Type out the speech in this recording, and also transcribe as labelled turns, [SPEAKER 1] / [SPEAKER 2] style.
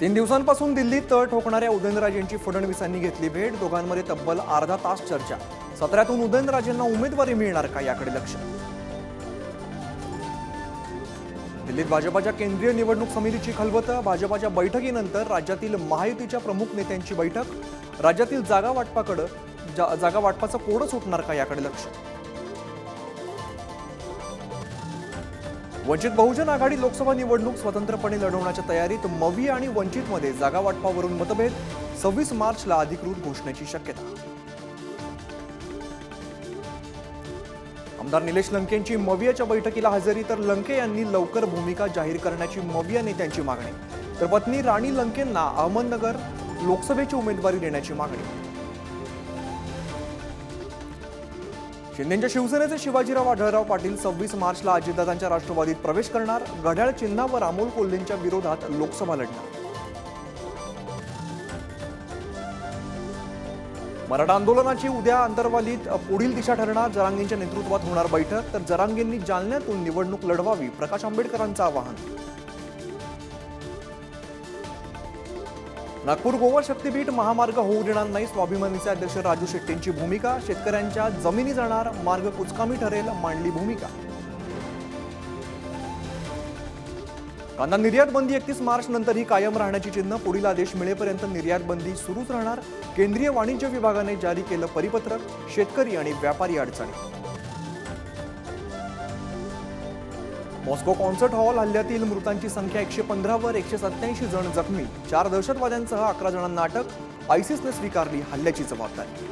[SPEAKER 1] तीन दिवसांपासून दिल्लीत तळ ठोकणाऱ्या उदयनराजेंची फडणवीसांनी घेतली भेट. दोघांमध्ये तब्बल अर्धा तास चर्चा. सत्रातून उदयनराजेंना उमेदवारी मिळणार का याकडे लक्ष? दिल्लीत भाजपाच्या केंद्रीय निवडणूक समितीची खलबत. भाजपाच्या बैठकीनंतर राज्यातील महायुतीच्या प्रमुख नेत्यांची बैठक. राज्यातील जागा वाटपाकडं जा, जागा वाटपाचं कोडं सुटणार का याकडे लक्ष? वंचित बहुजन आघाडी लोकसभा निवडणूक स्वतंत्रपणे लढवण्याच्या तयारीत मवी आणि वंचितमध्ये जागा वाटपावरून मतभेद. सव्वीस मार्चला अधिकृत घोषणेची शक्यता. आमदार निलेश लंकेंची मवियाच्या बैठकीला हजेरी तर लंके यांनी लवकर भूमिका जाहीर करण्याची मविया नेत्यांची मागणी. तर पत्नी राणी लंकेंना अहमदनगर लोकसभेची उमेदवारी देण्याची मागणी. शिंदेच्या शिवसेनेचे शिवाजीराव आढळराव पाटील सव्वीस मार्चला अजितदादांच्या राष्ट्रवादीत प्रवेश करणार. घड्याळ चिन्हावर अमोल कोल्हेंच्या विरोधात लोकसभा लढणार. मराठा आंदोलनाची उद्या अंतर्वालीत पुढील दिशा ठरणार. जरांगींच्या नेतृत्वात होणार बैठक. तर जरांगींनी जालन्यातून निवडणूक लढवावी प्रकाश आंबेडकरांचं आवाहन. नागपूर गोवा शक्तीपीठ महामार्ग होऊ देणार नाही. स्वाभिमानीचे अध्यक्ष राजू शेट्टींची भूमिका शेतकऱ्यांच्या जमिनी जाणार मार्ग कुचकामी ठरेल मांडली भूमिका. कांदा निर्यात बंदी एकतीस मार्च नंतरही कायम राहण्याची चिन्ह पुढील आदेश मिळेपर्यंत निर्यात बंदी सुरूच राहणार. केंद्रीय वाणिज्य विभागाने जारी केलं परिपत्रक शेतकरी आणि व्यापारी अडचणी. मॉस्को कॉन्सर्ट हॉल हल्ल्यातील मृतांची संख्या एकशे पंधरावर एकशे सत्याऐंशी जण जखमी. चार दहशतवाद्यांसह अकरा जणांना अटक. आयसिसने स्वीकारली हल्ल्याची जबाबदारी.